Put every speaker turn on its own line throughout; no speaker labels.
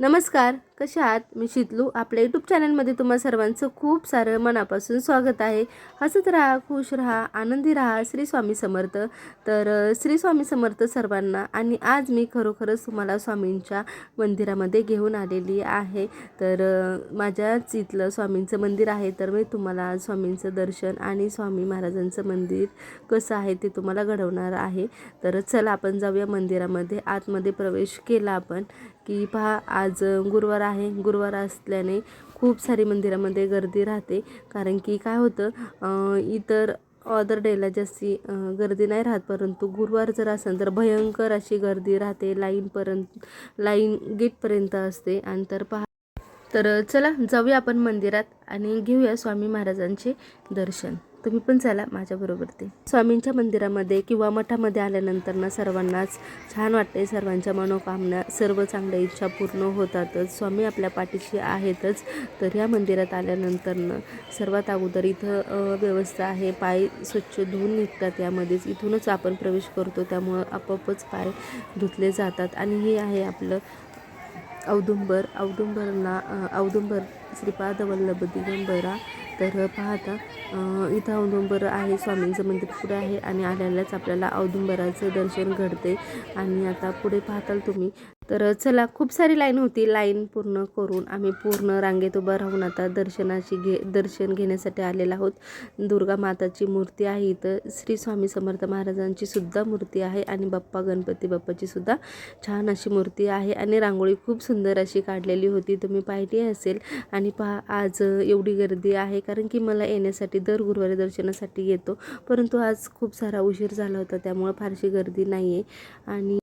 नमस्कार कशा आहात? मी शितलू. आपल्या यूट्यूब चॅनलमध्ये तुम्हा सर्वांचं खूप सारं मनापासून स्वागत आहे. हसत राहा खुश राहा आनंदी राहा श्री स्वामी समर्थ. तर श्री स्वामी समर्थ सर्वांना आणि आज मी खरोखरच तुम्हाला स्वामींच्या मंदिरामध्ये घेऊन आलेली आहे. तर माझ्याच इथलं स्वामींचं मंदिर आहे. तर मी तुम्हाला स्वामींचं दर्शन आणि स्वामी महाराजांचं मंदिर कसं आहे ते तुम्हाला घडवणार आहे. तर चला आपण जाऊया मंदिरामध्ये. आतमध्ये प्रवेश केला आपण. की पहा आज गुरुवार आहे. गुरुवार असल्याने खूप सारी मंदिरामध्ये गर्दी राहते. कारण की काय होतं इतर अदर डेला जास्ती गर्दी नाही राहत. परंतु गुरुवार जर असेल तर भयंकर अशी गर्दी राहते. लाईनपर्यंत लाईन गेटपर्यंत असते. आणि तर पहा तर चला जाऊया आपण मंदिरात आणि घेऊया स्वामी महाराजांचे दर्शन. तुम्ही पण चला माझ्याबरोबर ते. स्वामींच्या मंदिरामध्ये किंवा मठामध्ये आल्यानंतर ना सर्वांनाच छान वाटते सर्वांच्या मनोकामना सर्व चांगल्या इच्छा पूर्ण होतातच. स्वामी आपल्या पाठीशी आहेतच. तर ह्या मंदिरात आल्यानंतरनं सर्वात अगोदर इथं व्यवस्था आहे. पाय स्वच्छ धुवून निघतात यामध्येच. इथूनच आपण प्रवेश करतो. त्यामुळं आपोआपच पाय धुतले जातात. आणि हे आहे आपलं औदुंबर. औदुंबरना औदुंबर श्रीपाद वल्लभ दिगंबरा तर पाहता इथं औदुंबर आहे स्वामींचं मंदिर पुढे आहे आणि आल्यालाच आपल्याला औदुंबराचं दर्शन घडते. आणि आता पुढे पाहताल तुम्ही. तर चला खूप सारी लाईन होती. लाईन पूर्ण करून आम्ही पूर्ण रांगेत उभं राहून आता दर्शनाची घे दर्शन घेण्यासाठी आलेलो आहोत. दुर्गा माताची मूर्ती आहे इथं. श्री स्वामी समर्थ महाराजांची सुद्धा मूर्ती आहे आणि बाप्पा गणपती बाप्पाची सुद्धा छान अशी मूर्ती आहे. आणि रांगोळी खूप सुंदर अशी काढलेली होती. तुम्ही पाहिली असेल. आणि पहा आज एवढी गर्दी आहे कारण की मला येण्यासाठी दर गुरुवारी दर्शनासाठी येतो. परंतु आज खूप सारा उशीर झाला होता त्यामुळं फारशी गर्दी नाही आहे आणि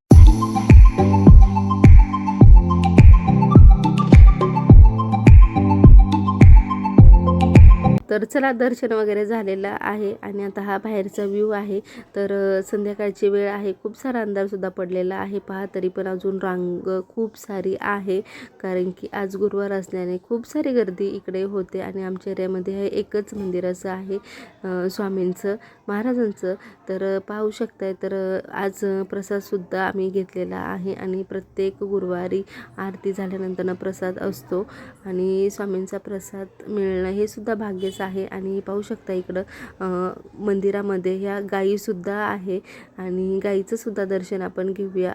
तर चला दर्शन वगैरे झालेलं आहे आणि आता हा बाहेरचा व्ह्यू आहे. तर संध्याकाळची वेळ आहे. खूप सारा अंधारसुद्धा पडलेला आहे. पहा तरी पण अजून रांग खूप सारी आहे. कारण की आज गुरुवार असल्याने खूप सारी गर्दी इकडे होते आणि आमच्या एरियामध्ये हे एकच मंदिर असं आहे स्वामींचं महाराजांचं. तर पाहू शकताय तर आज प्रसादसुद्धा आम्ही घेतलेला आहे आणि प्रत्येक गुरुवारी आरती झाल्यानंतर प्रसाद असतो आणि स्वामींचा प्रसाद मिळणं हे सुद्धा भाग्याचं आहे आणि पाहू शकता इकडं मंदिरामध्ये ह्या गायीसुद्धा आहे आणि गाईचंसुद्धा दर्शन आपण घेऊया.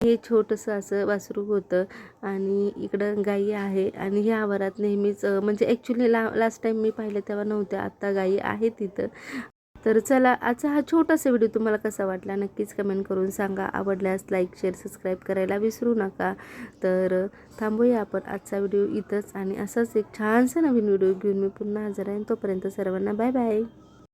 हे छोटंसं असं वासरू होतं आणि इकडं गाई आहे आणि ह्या आवारात नेहमीच म्हणजे ॲक्च्युली ला लास्ट टाईम मी पाहिलं तेव्हा नव्हत्या आत्ता गाई आहे तिथं. तर चला आजचा हा छोटासा व्हिडिओ तुम्हाला कसा वाटला नक्कीच कमेंट करून सांगा. आवडल्यास लाईक शेअर सबस्क्राईब करायला विसरू नका. तर थांबूया आपण आजचा व्हिडिओ इथंच आणि असाच एक छानसा नवीन व्हिडिओ घेऊन मी पुन्हा हजर आहे. तोपर्यंत सर्वांना बाय बाय